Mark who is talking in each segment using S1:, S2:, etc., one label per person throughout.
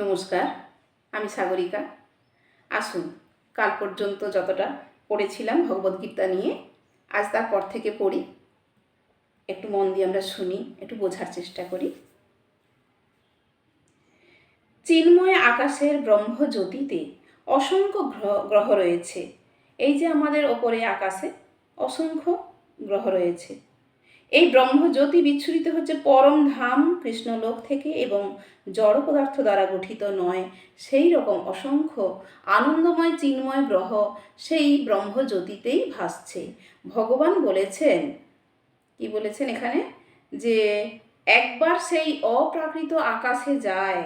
S1: নমস্কার, আমি সাগরিকা। আসুন, কাল পর্যন্ত যতটা পড়েছিলাম ভগবদ্গীতা নিয়ে, আজ তারপর থেকে পড়ি। একটু মন দিয়ে আমরা শুনি, একটু বোঝার চেষ্টা করি। চিন্ময় আকাশের ব্রহ্মজ্যোতিতে অসংখ্য গ্রহ রয়েছে। এই যে আমাদের ওপরে আকাশে অসংখ্য গ্রহ রয়েছে। এই ব্রহ্মজ্যোতি বিচ্ছুরিত হচ্ছে পরম ধাম কৃষ্ণলোক থেকে এবং জড় পদার্থ দ্বারা গঠিত নয়। সেই রকম অসংখ্য আনন্দময় চিন্ময় গ্রহ সেই ব্রহ্মজ্যোতিতেই ভাসছে। ভগবান বলেছেন, কি বলেছেন এখানে? যে একবার সেই অপ্রাকৃত আকাশে যায়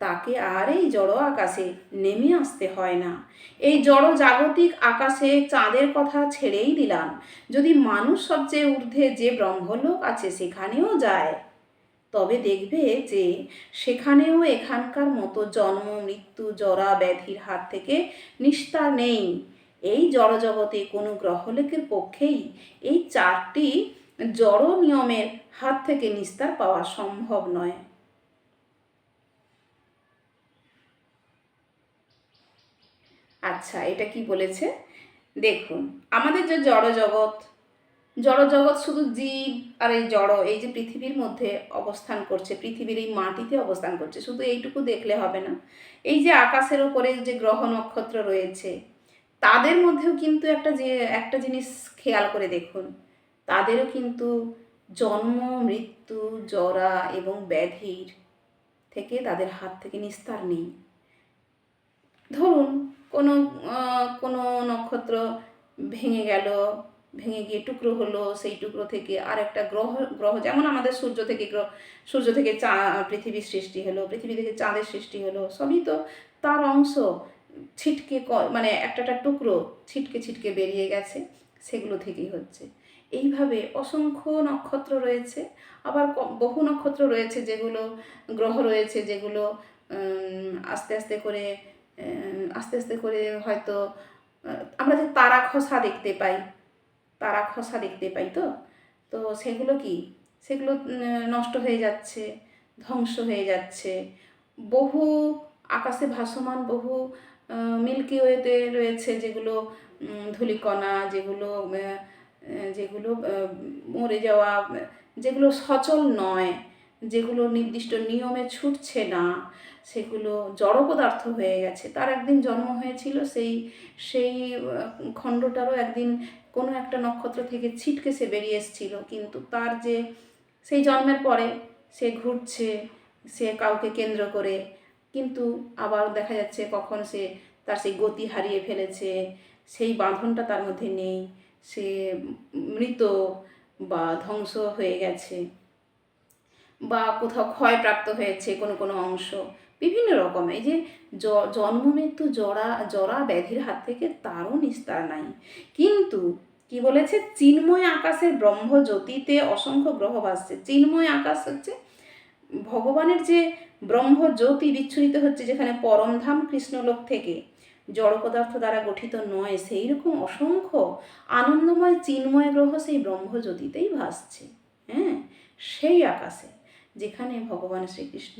S1: তাকে আর এই জড় আকাশে নেমে আসতে হয় না। এই জড় জাগতিক আকাশে চাঁদের কথা ছেড়েই দিলাম। যদি মানুষ সবচেয়ে ঊর্ধ্বে যে ব্রহ্মলোক আছে সেখানেও যায়। তবে দেখবে যে সেখানেও এখানকার মতো জন্ম, মৃত্যু, জরা, ব্যাধির হাত থেকে নিস্তার নেই। এই জড়জগতে কোনো গ্রহলোকের পক্ষেই এই চারটি জড় নিয়মের হাত থেকে নিস্তার পাওয়া সম্ভব নয়। আচ্ছা এটা কি বলেছে? দেখুন, আমাদের যে জড় জগৎ জড় জগৎ শুধু জীব আর এই জড়, এই যে পৃথিবীর মধ্যে অবস্থান করছে, পৃথিবীর এই মাটিতে অবস্থান করছে, শুধু এইটুকু দেখলে হবে না। এই যে আকাশের ওপরে যে গ্রহ নক্ষত্র রয়েছে, তাদের মধ্যেও কিন্তু একটা যে, একটা জিনিস খেয়াল করে দেখুন, তাদেরও কিন্তু জন্ম, মৃত্যু, জরা এবং ব্যাধির থেকে তাদের হাত থেকে নিস্তার নেই। ধরুন কোনো কোনো নক্ষত্র ভেঙে গেল, ভেঙে গিয়ে টুকরো হলো, সেই টুকরো থেকে আর একটা গ্রহ গ্রহ, যেমন আমাদের সূর্য থেকে গ্রহ, সূর্য থেকে চা পৃথিবীর সৃষ্টি হলো, পৃথিবী থেকে চাঁদের সৃষ্টি হলো, সবই তো তার অংশ ছিটকে মানে একটা একটা টুকরো ছিটকে ছিটকে বেরিয়ে গেছে, সেগুলো থেকেই হচ্ছে। এইভাবে অসংখ্য নক্ষত্র রয়েছে, আবার বহু নক্ষত্র রয়েছে যেগুলো, গ্রহ রয়েছে যেগুলো আস্তে আস্তে করে আস্তে আস্তে করে হয়তো আমরা যে তারা খসা দেখতে পাই, তারা খসা দেখতে পাই তো? তো সেগুলো কি? সেগুলো নষ্ট হয়ে যাচ্ছে, ধ্বংস হয়ে যাচ্ছে। বহু আকাশে ভাসমান, বহু মিল্কি ওয়েতে রয়েছে যেগুলো ধূলিকণা, যেগুলো যেগুলো মরে যাওয়া, যেগুলো সচল নয়, যেগুলো নির্দিষ্ট নিয়মে ছুটছে না। সেগুলো জড় পদার্থ হয়ে গেছে। তার একদিন জন্ম হয়েছিল, সেই সেই খণ্ডটারও একদিন কোনো একটা নক্ষত্র থেকে ছিটকে সে বেরিয়ে এসেছিল। কিন্তু তার যে, সেই জন্মের পরে সে ঘুরছে, সে কাউকে কেন্দ্র করে। কিন্তু আবার দেখা যাচ্ছে কখন সে তার সেই গতি হারিয়ে ফেলেছে, সেই বাঁধনটা তার মধ্যে নেই, সে মৃত বা ধ্বংস হয়ে গেছে বা কোথাও ক্ষয়প্রাপ্ত হয়েছে কোনো কোনো অংশ। বিভিন্ন রকম। এই যে জন্ম মৃত্যু, জরা জরা ব্যাধির হাত থেকে তারও নিস্তার নাই। কিন্তু কি বলেছে? চিন্ময় আকাশের ব্রহ্মজ্যোতিতে অসংখ্য গ্রহ ভাসছে। চিন্ময় আকাশ হচ্ছে ভগবানের যে ব্রহ্মজ্যোতি বিচ্ছুরিত হচ্ছে যেখানে পরমধাম কৃষ্ণলোক থেকে জড় পদার্থ দ্বারা গঠিত নয় সেই রকম অসংখ্য আনন্দময় চিন্ময় গ্রহ সেই ব্রহ্মজ্যোতিতেই ভাসছে। হ্যাঁ সেই আকাশে যেখানে ভগবান শ্রীকৃষ্ণ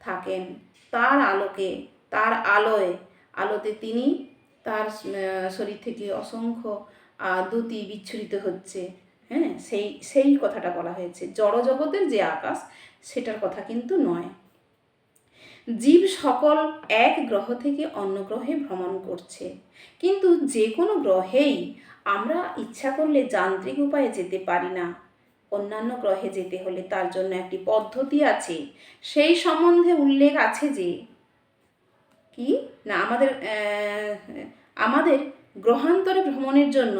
S1: থাকেন। তার আলোকে, তার আলোয়, আলোতে তিনি তার শরীর থেকে অসংখ্য দ্যুতি বিচ্ছুরিত হচ্ছে। হ্যাঁ? সেই সেই কথাটা বলা হয়েছে। জড়জগতের যে আকাশ, সেটার কথা কিন্তু নয়। জীব সকল এক গ্রহ থেকে অন্য গ্রহে ভ্রমণ করছে। কিন্তু যে কোনো গ্রহেই আমরা ইচ্ছা করলে যান্ত্রিক উপায়ে যেতে পারি না। অন্যান্য গ্রহে যেতে হলে তার জন্য একটি পদ্ধতি আছে। সেই সম্বন্ধে উল্লেখ আছে যে, কি? না, আমাদের আমাদের গ্রহান্তরে ভ্রমণের জন্য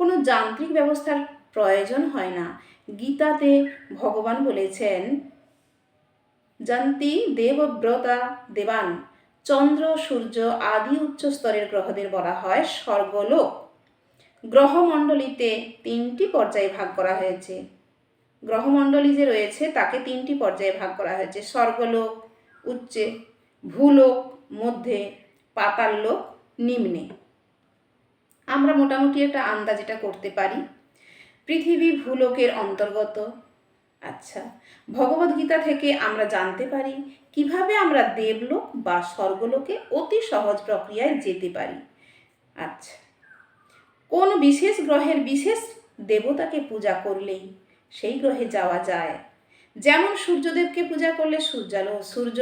S1: কোনো যান্ত্রিক ব্যবস্থার প্রয়োজন হয় না। গীতাতে ভগবান বলেছেন যন্তি দেবব্রতা দেবান, চন্দ্র, সূর্য আদি উচ্চ স্তরের গ্রহদের বলা হয় স্বর্গলোক। গ্রহমণ্ডলীতে তিনটি পর্যায়ে ভাগ করা হয়েছে। গ্রহমণ্ডলী যে রয়েছে, তাকে তিনটি পর্যায়ে ভাগ করা হয়েছে। স্বর্গলোক, উচ্চে, ভূলোক, মধ্যে, পাতাল লোক, নিম্নে। আমরা মোটামুটি একটা আন্দাজ এটা করতে পারি। পৃথিবী ভূলোকের অন্তর্গত। আচ্ছা ভগবদ্গীতা থেকে আমরা জানতে পারি কীভাবে আমরা দেবলোক বা স্বর্গলোকে অতি সহজ প্রক্রিয়ায় যেতে পারি। আচ্ছা কোন বিশেষ গ্রহের বিশেষ দেবতাকে পূজা করলেই সেই গ্রহে যাওয়া যায়। যেমন সূর্যদেবকে পূজা করলে সূর্যালো সূর্য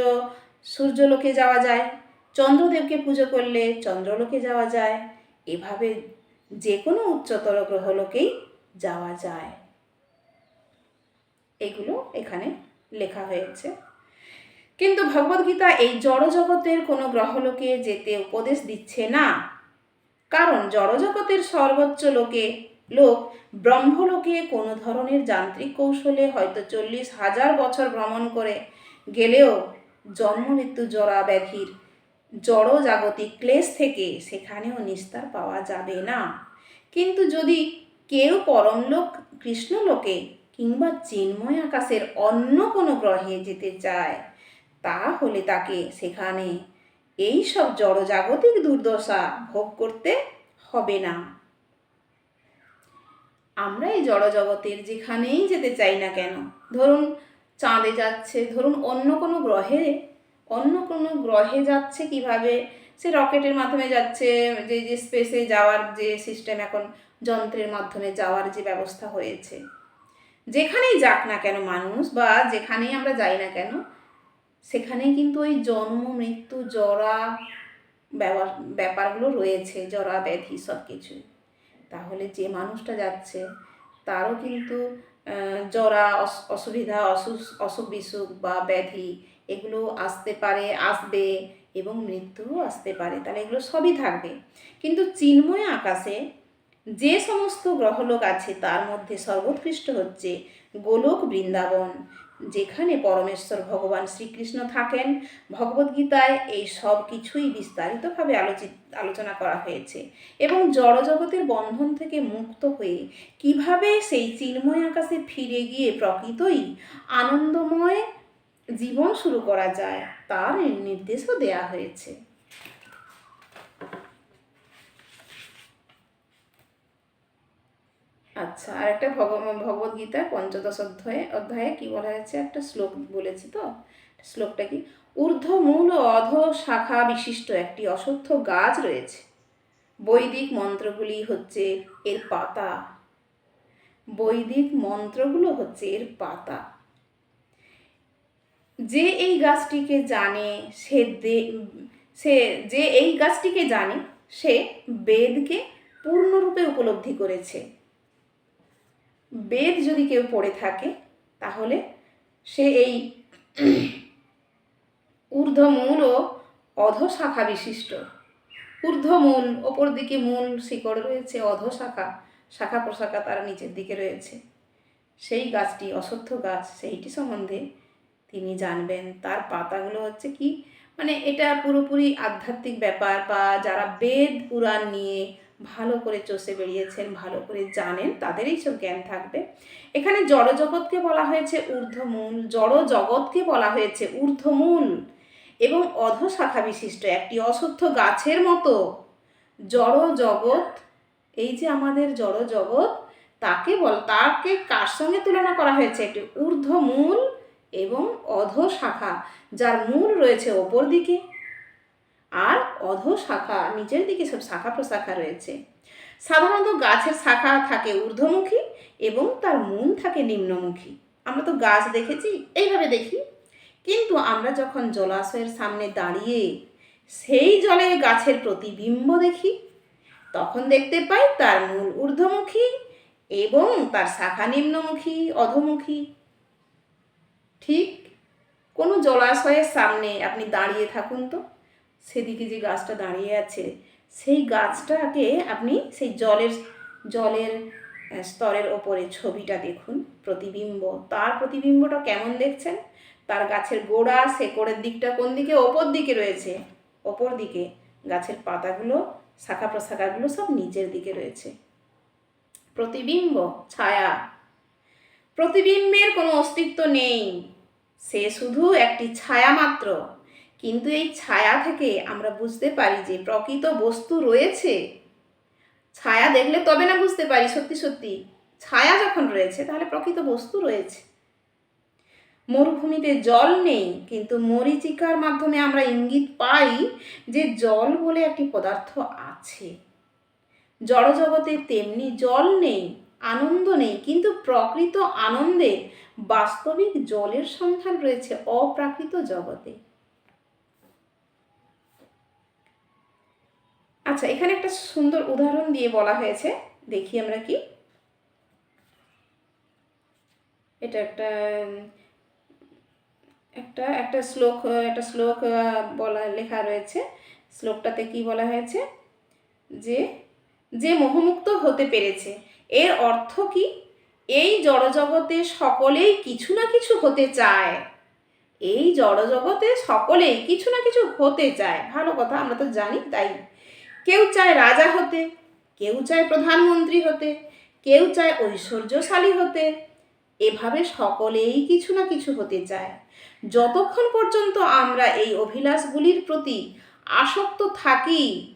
S1: সূর্যলোকে যাওয়া যায়, চন্দ্রদেবকে পুজো করলে চন্দ্রলোকে যাওয়া যায়, এভাবে যে কোনো উচ্চতর গ্রহলোকেই যাওয়া যায়। এগুলো এখানে লেখা হয়েছে। কিন্তু ভগবদ্গীতা এই জড়জগতের কোনো গ্রহলোকে যেতে উপদেশ দিচ্ছে না। কারণ জড়জগতের সর্বোচ্চ লোকে লোক ব্রহ্মলোকে কোনো ধরনের যান্ত্রিক কৌশলে হয়তো চল্লিশ হাজার বছর ভ্রমণ করে গেলেও জন্ম মৃত্যু জরা ব্যাধির জড় জাগতিক ক্লেশ থেকে সেখানেও নিস্তার পাওয়া যাবে না। কিন্তু যদি কেউ পরমলোক, কৃষ্ণলোকে কিংবা চিন্ময় আকাশের অন্য কোনো গ্রহে যেতে চায়, তাহলে তাকে সেখানে এই সব জড়জাগতিক দুর্দশা ভোগ করতে হবে না। আমরা এই জড়জগতের যেখানেই যেতে চাই না কেন, ধরুন চাঁদে যাচ্ছে, ধরুন অন্য কোনো গ্রহে, অন্য কোনো গ্রহে যাচ্ছে কীভাবে? সে রকেটের মাধ্যমে যাচ্ছে, যে যে স্পেসে যাওয়ার যে সিস্টেম এখন যন্ত্রের মাধ্যমে যাওয়ার যে ব্যবস্থা হয়েছে। যেখানেই যাক না কেন মানুষ বা যেখানেই আমরা যাই না কেন, সেখানেই কিন্তু ওই জন্ম, মৃত্যু, জরা ব্যাপার ব্যাপারগুলো রয়েছে, জরা, ব্যাধি সব কিছুই তাহলে যে মানুষটা যাচ্ছে, তারও কিন্তু জরা, অস- অসুবিধা অসুখ অসুখ বিসুখ বা ব্যাধি এগুলো আসতে পারে, আসবে এবং মৃত্যুও আসতে পারে। তাহলে এগুলো সবই থাকবে। কিন্তু চিন্ময় আকাশে যে সমস্ত গ্রহলোক আছে, তার মধ্যে সর্বোৎকৃষ্ট হচ্ছে গোলক বৃন্দাবন। যেখানে পরমেশ্বর ভগবান শ্রীকৃষ্ণ থাকেন ভগবদ্গীতায় এই সব কিছুই বিস্তারিতভাবে আলোচিত আলোচনা করা হয়েছে এবং জড়জগতের বন্ধন থেকে মুক্ত হয়ে কীভাবে সেই চিন্ময় আকাশে ফিরে গিয়ে প্রকৃতই আনন্দময় জীবন শুরু করা যায়, তার নির্দেশও দেয়া হয়েছে। আচ্ছা আর একটা ভগ ভগবদ্গীতা পঞ্চদশ অধ্যায়ে অধ্যায়ে কি বলা হয়েছে? একটা শ্লোক বলেছি তো? শ্লোকটা কি? ঊর্ধ্ব মূল অধ শাখা বিশিষ্ট একটি অশ্বত্থ গাছ রয়েছে। বৈদিক মন্ত্রগুলি হচ্ছে এর পাতা। বৈদিক মন্ত্রগুলো হচ্ছে এর পাতা। যে এই গাছটিকে জানে, সে দে- সে, যে এই গাছটিকে জানে, সে বেদকে পূর্ণরূপে উপলব্ধি করেছে। বেদ যদি কেউ পড়ে থাকে, তাহলে সে এই ঊর্ধ্বমূল ও অধশাখা বিশিষ্ট। ঊর্ধ্বমূল ওপর দিকে মূল শিকড় রয়েছে, অধশাখা, শাখা প্রশাখা তার নিচের দিকে রয়েছে। সেই গাছটি অশ্বত্থ গাছ, সেইটি সম্বন্ধে তিনি জানবেন। তার পাতাগুলো হচ্ছে কি? মানে এটা পুরোপুরি আধ্যাত্মিক ব্যাপার বা যারা বেদ পুরাণ নিয়ে ভালো করে চষে বেরিয়েছেন, ভালো করে জানেন, তাদের এইসব জ্ঞান থাকবে। এখানে জড়জগৎকে বলা হয়েছে ঊর্ধ্বমূল জড় জগৎকে বলা হয়েছে ঊর্ধ্বমূল এবং অধশাখা বিশিষ্ট একটি অশুদ্ধ গাছের মতো। জড় জগৎ এই যে আমাদের জড় জগৎ তাকে বল, তাকে কার সঙ্গে তুলনা করা হয়েছে? একটি ঊর্ধ্বমূল এবং অধ শাখা যার মূল রয়েছে ওপর দিকে। আর অধ শাখা, নিচের দিকে সব শাখা প্রশাখা রয়েছে। সাধারণত গাছের শাখা থাকে ঊর্ধ্বমুখী এবং তার মূল থাকে নিম্নমুখী। আমরা তো গাছ দেখেছি, এইভাবে দেখি। কিন্তু আমরা যখন জলাশয়ের সামনে দাঁড়িয়ে সেই জলে গাছের প্রতিবিম্ব দেখি, তখন দেখতে পাই তার মূল ঊর্ধ্বমুখী এবং তার শাখা নিম্নমুখী, অধমুখী। ঠিক কোনো জলাশয়ের সামনে আপনি দাঁড়িয়ে থাকুন তো। সেদিকে যে গাছটা দাঁড়িয়ে আছে, সেই গাছটাকে আপনি সেই জলের জলের স্তরের ওপরে ছবিটা দেখুন, প্রতিবিম্ব। তার প্রতিবিম্বটা কেমন দেখছেন? তার গাছের গোড়া, শেকড়ের দিকটা কোন দিকে? ওপর দিকে রয়েছে। ওপর দিকে গাছের পাতাগুলো, শাখা প্রশাখাগুলো সব নিচের দিকে রয়েছে। প্রতিবিম্ব, ছায়া। প্রতিবিম্বের কোনো অস্তিত্ব নেই। সে শুধু একটি ছায়া মাত্র। কিন্তু এই ছায়া থেকে আমরা বুঝতে পারি যে প্রকৃত বস্তু রয়েছে। ছায়া দেখলে তবে না বুঝতে পারি, সত্যি সত্যি। ছায়া যখন রয়েছে, তাহলে প্রকৃত বস্তু রয়েছে। মরুভূমিতে জল নেই, কিন্তু মরিচিকার মাধ্যমে আমরা ইঙ্গিত পাই যে জল বলে একটি পদার্থ আছে। জড়জগতে তেমনি জল নেই, আনন্দ নেই, কিন্তু প্রকৃত আনন্দে বাস্তবিক জলের সন্ধান রয়েছে অপ্রাকৃত জগতে। আচ্ছা এখানে একটা সুন্দর উদাহরণ দিয়ে বলা হয়েছে। দেখি আমরা কি। এটা একটা একটা একটা শ্লোক একটা শ্লোক বলা, লেখা রয়েছে। শ্লোকটাতে কি বলা হয়েছে? যে যে মোহমুক্ত হতে পেরেছে, এর অর্থ কি? এই জড়জগতে সকলেই কিছু না কিছু হতে চায়। এই জড়জগতে সকলেই কিছু না কিছু হতে চায়। ভালো কথা, আমরা তো জানি, তাই কেউ চায় রাজা হতে, কেউ চায় প্রধানমন্ত্রী হতে, কেউ চায় ঐশ্বর্যশালী হতে। এভাবে সকলেই কিছু না কিছু হতে চায়। যতক্ষণ পর্যন্ত আমরা এই অভিলাষগুলির প্রতি আসক্ত থাকি,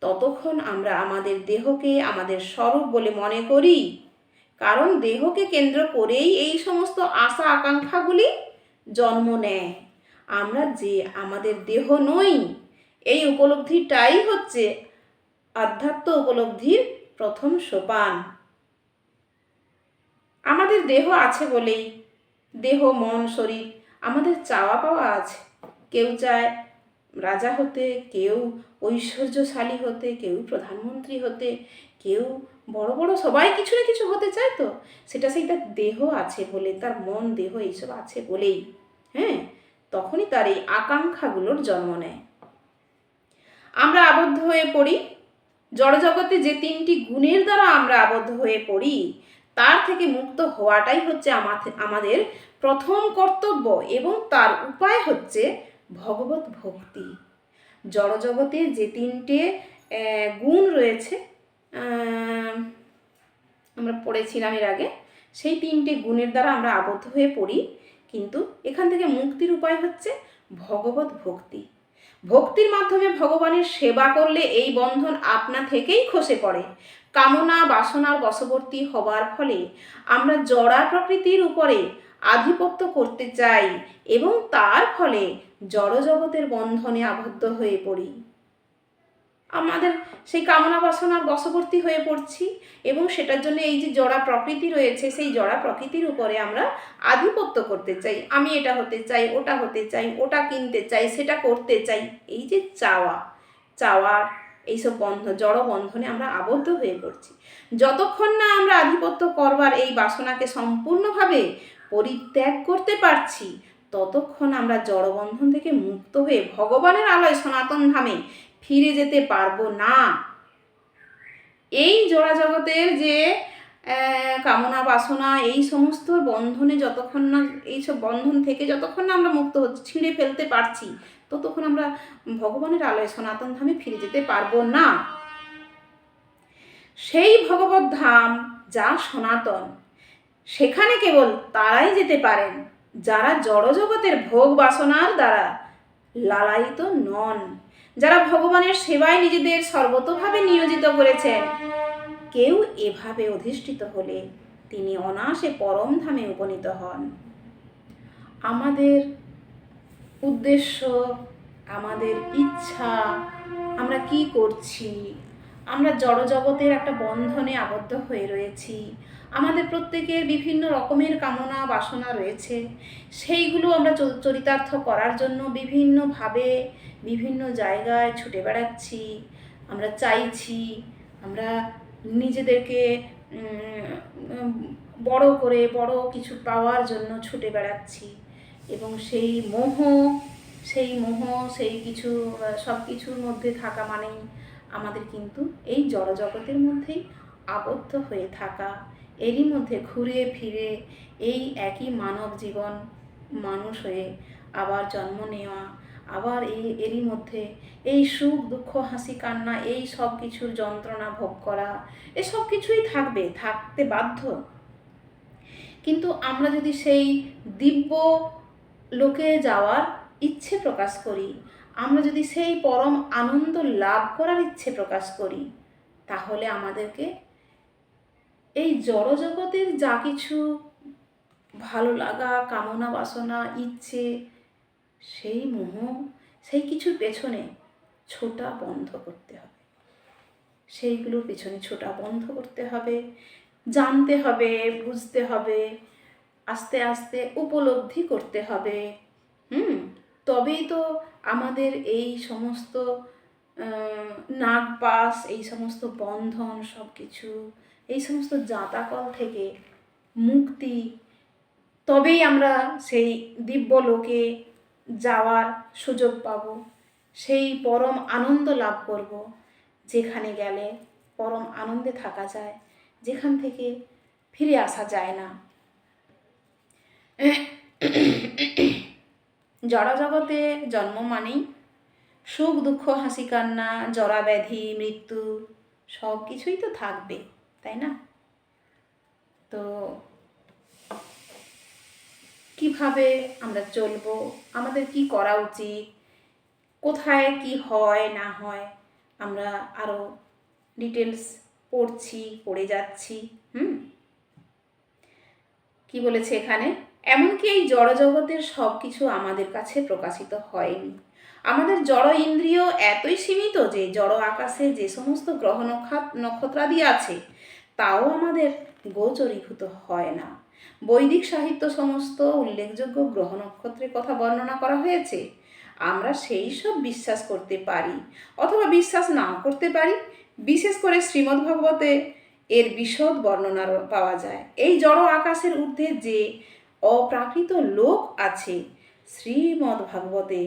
S1: ততক্ষণ আমরা আমাদের দেহকে আমাদের স্বরূপ বলে মনে করি। কারণ দেহকে কেন্দ্র করেই এই সমস্ত আশা আকাঙ্ক্ষাগুলি জন্ম নেয়। আমরা যে আমাদের দেহ নই এই উপলব্ধিটাই হচ্ছে আধ্যাত্ম উপলব্ধির প্রথম সোপান। আমাদের দেহ আছে বলেই, দেহ, মন, শরীর, আমাদের চাওয়া পাওয়া আছে। কেউ চায় রাজা হতে, কেউ ঐশ্বর্যশালী হতে, কেউ প্রধানমন্ত্রী হতে, কেউ বড় বড় সবাই কিছু না কিছু হতে চায় তো। সেটা সেই তার দেহ আছে বলে, তার মন, দেহ এইসব আছে বলেই হ্যাঁ? তখনই তার এই আকাঙ্ক্ষাগুলোর জন্ম নেয়। আমরা আবদ্ধ হয়ে পড়ি। জড়জগতে যে তিনটি গুণের দ্বারা আমরা আবদ্ধ হয়ে পড়ি, তার থেকে মুক্ত হওয়াটাই হচ্ছে আমাদের প্রথম কর্তব্য এবং তার উপায় হচ্ছে ভগবত ভক্তি। জড়জগতের যে তিনটে গুণ রয়েছে আমরা পড়েছিলাম এর আগে, সেই তিনটে গুণের দ্বারা আমরা আবদ্ধ হয়ে পড়ি, কিন্তু এখান থেকে মুক্তির উপায় হচ্ছে ভগবত ভক্তি। ভক্তির মাধ্যমে ভগবানের সেবা করলে এই বন্ধন আপনা থেকেই খসে পড়ে। কামনা, বাসনার বশবর্তী হবার ফলে আমরা জড়া প্রকৃতির উপরে আধিপত্য করতে চাই এবং তার ফলে জড়জগতের বন্ধনে আবদ্ধ হয়ে পড়ি। আমাদের সেই কামনা বাসনার বশবর্তী হয়ে পড়ছি এবং সেটার জন্য এই যে জড়া প্রকৃতি রয়েছে, সেই জড়া প্রকৃতির উপরে আমরা আধিপত্য করতে চাই। আমি এটা হতে চাই, ওটা হতে চাই, ওটা কিনতে চাই, সেটা করতে চাই। এই যে চাওয়া, চাওয়ার এইসব বন্ধ জড় বন্ধনে আমরা আবদ্ধ হয়ে পড়ছি। যতক্ষণ না আমরা আধিপত্য করবার এই বাসনাকে সম্পূর্ণভাবে পরিত্যাগ করতে পারছি, ততক্ষণ আমরা জড়বন্ধন থেকে মুক্ত হয়ে ভগবানের আলোয় সনাতন ধামে ফিরে যেতে পারব না। এই জোড়া জগতের যে কামনা বাসনা, এই সমস্ত বন্ধনে যতক্ষণ না এইসব বন্ধন থেকে যতক্ষণ না আমরা মুক্ত হচ্ছি, ছিঁড়ে ফেলতে পারছি, ততক্ষণ আমরা ভগবানের আলোয় সনাতন ধামে ফিরে যেতে পারব না। সেই ভগবত ধাম যা সনাতন, সেখানে কেবল তারাই যেতে পারেন, যারা জড়জগতের ভোগ বাসনার দ্বারা লালায়িত নন। যারা ভগবানের সেবায় নিজেদের সর্বতভাবে নিয়োজিত করেছেন। কেউ এভাবে অধিষ্ঠিত হলে তিনি অনাসে পরম ধামে উপনীত হন। আমাদের উদ্দেশ্য, আমাদের ইচ্ছা, আমরা কি করছি? আমরা জড়জগতের একটা বন্ধনে আবদ্ধ হয়ে রয়েছি। আমাদের প্রত্যেকের বিভিন্ন রকমের কামনা, বাসনা রয়েছে। সেইগুলো আমরা চরিতার্থ করার জন্য বিভিন্নভাবে বিভিন্ন জায়গায় ছুটে বেড়াচ্ছি, আমরা চাইছি, আমরা নিজেদেরকে বড় করে বড় কিছু পাওয়ার জন্য ছুটে বেড়াচ্ছি। এবং সেই মোহ সেই মোহ, সেই কিছু, সব কিছুর মধ্যে থাকা মানেই আমাদের কিন্তু এই জড়জগতের মধ্যেই আবদ্ধ হয়ে থাকা। এরই মধ্যে ঘুরে ফিরে এই একই মানব জীবন মানুষ হয়ে আবার জন্ম নেওয়া। আবার এই, এরই মধ্যে এই সুখ, দুঃখ, হাসি, কান্না, এই সব কিছুর যন্ত্রণা ভোগ করা এসব কিছুই থাকবে, থাকতে বাধ্য। কিন্তু আমরা যদি সেই দিব্য লোকে যাওয়ার ইচ্ছে প্রকাশ করি, আমরা যদি সেই পরম আনন্দ লাভ করার ইচ্ছে প্রকাশ করি, তাহলে আমাদেরকে এই জড়জগতের যা কিছু ভালো লাগা, কামনা, বাসনা, ইচ্ছে সেই মোহ, সেই কিছুর পেছনে ছোটা বন্ধ করতে হবে। সেইগুলোর পেছনে ছোটা বন্ধ করতে হবে, জানতে হবে, বুঝতে হবে, আস্তে আস্তে উপলব্ধি করতে হবে। হুম? তবেই তো আমাদের এই সমস্ত নাগ পাস, এই সমস্ত বন্ধন সব কিছু এই সমস্ত জাতাকল থেকে মুক্তি, তবেই আমরা সেই দিব্যলোকে যাওয়ার সুযোগ পাব। সেই পরম আনন্দ লাভ করব, যেখানে গেলে পরম আনন্দে থাকা যায়, যেখান থেকে ফিরে আসা যায় না। জড় জগতে জন্ম মানেই সুখ, দুঃখ, হাসি, কান্না, জরা, ব্যাধি, মৃত্যু সব কিছুই তো থাকবে, তাই না? তো কীভাবে আমরা চলবো? আমাদের কি করা উচিত? কোথায় কি হয়, না হয়, আমরা আরও ডিটেলস পড়ছি, পড়ে যাচ্ছি, হুম? কি বলেছে এখানে? এমনকি এই জড়জগতের সব কিছু আমাদের কাছে প্রকাশিত হয়নি। আমাদের জড় ইন্দ্রিয় এতই সীমিত যে জড় আকাশে যে সমস্ত গ্রহ নক্ষাত- নক্ষত্রাদি আছে, তাও আমাদের গোচরীভূত হয় না। বৈদিক সাহিত্য সমস্ত উল্লেখযোগ্য গ্রহ নক্ষত্রের কথা বর্ণনা করা হয়েছে। আমরা সেই সব বিশ্বাস করতে পারি অথবা বিশ্বাস নাও করতে পারি। বিশেষ করে শ্রীমদ্ ভাগবতে এর বিশদ বর্ণনা পাওয়া যায়। এই জড় আকাশের ঊর্ধ্বে যে অপ্রাকৃত লোক আছে, শ্রীমদ্ ভাগবতে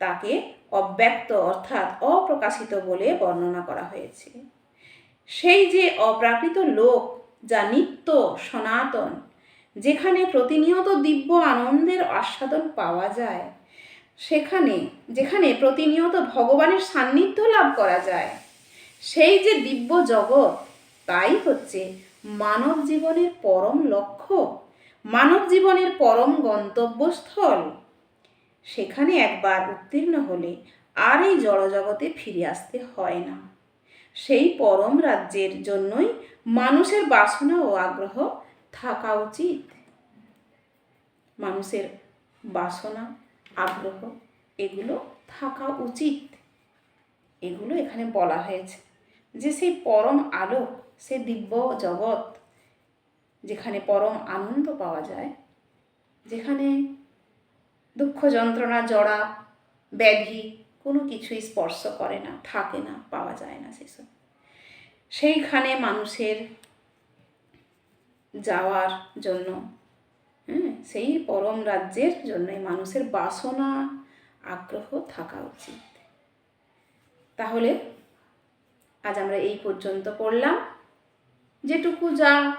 S1: তাকে অব্যক্ত অর্থাৎ অপ্রকাশিত বলে বর্ণনা করা হয়েছে। সেই যে অপ্রাকৃত লোক, যা নিত্য সনাতন যেখানে প্রতিনিয়ত দিব্য আনন্দের আস্বাদন পাওয়া যায়, সেখানে, যেখানে প্রতিনিয়ত ভগবানের সান্নিধ্য লাভ করা যায়, সেই যে দিব্য জগৎ, তাই হচ্ছে মানব জীবনের পরম লক্ষ্য, মানব জীবনের পরম গন্তব্যস্থল। সেখানে একবার উত্তীর্ণ হলে আর এই জড়জগতে ফিরে আসতে হয় না। সেই পরম রাজ্যের জন্যই মানুষের বাসনা ও আগ্রহ থাকা উচিত। মানুষের বাসনা, আগ্রহ, এগুলো থাকা উচিত। এগুলো এখানে বলা হয়েছে যে সেই পরম আলো সে দিব্য জগৎ, যেখানে পরম আনন্দ পাওয়া যায়, যেখানে দুঃখ যন্ত্রণা জড়া ব্যাধি কোনো কিছুই স্পর্শ করে না, থাকে না, পাওয়া যায় না সেসব। সেইখানে মানুষের যাওয়ার জন্য সেই পরম রাজ্যের জন্যই মানুষের বাসনা, আগ্রহ থাকা উচিত। তাহলে আজ আমরা এই পর্যন্ত পড়লাম। যেটুকু যা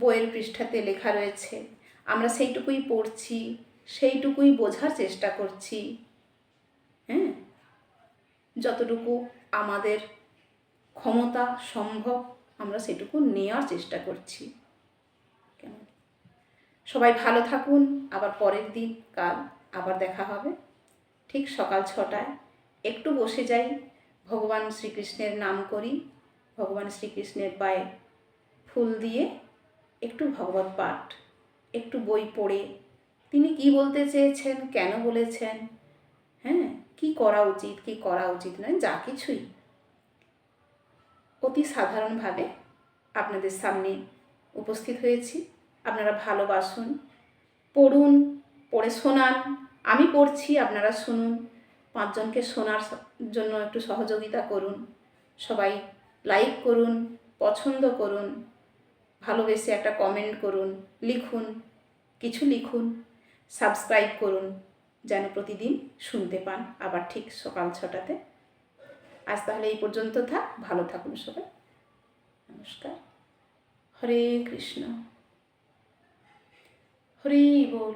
S1: বইয়ের পৃষ্ঠাতে লেখা রয়েছে, আমরা সেইটুকুই পড়ছি, সেইটুকুই বোঝার চেষ্টা করছি। হ্যাঁ? যতটুকু আমাদের ক্ষমতা সম্ভব, আমরা সেটুকু নেওয়ার চেষ্টা করছি। কেমন? সবাই ভালো থাকুন, আবার পরের দিন, কাল আবার দেখা হবে। ঠিক সকাল ছটায় একটু বসে যাই, ভগবান শ্রীকৃষ্ণের নাম করি, ভগবান শ্রীকৃষ্ণের পায়ে ফুল দিয়ে একটু ভগবত পাঠ, একটু বই পড়ে। তিনি কি বলতে চেয়েছেন, কেন বলেছেন? হ্যাঁ কি করা উচিত, কি করা উচিত নয়, যা কিছুই। অতি সাধারণভাবে আপনাদের সামনে উপস্থিত হয়েছি। আপনারা ভালোবাসুন, পড়ুন, পড়ে শোনান। আমি পড়ছি, আপনারা শুনুন। পাঁচজনকে শোনার জন্য একটু সহযোগিতা করুন। সবাই লাইক করুন, পছন্দ করুন, ভালোবেসে একটা কমেন্ট করুন, লিখুন, কিছু লিখুন সাবস্ক্রাইব করুন, যেন প্রতিদিন শুনতে পান। আবার ঠিক সকাল ছটাতে। আজ তাহলে এই পর্যন্ত থাক। ভালো থাকুন সবাই। নমস্কার। হরে কৃষ্ণ। হরি বল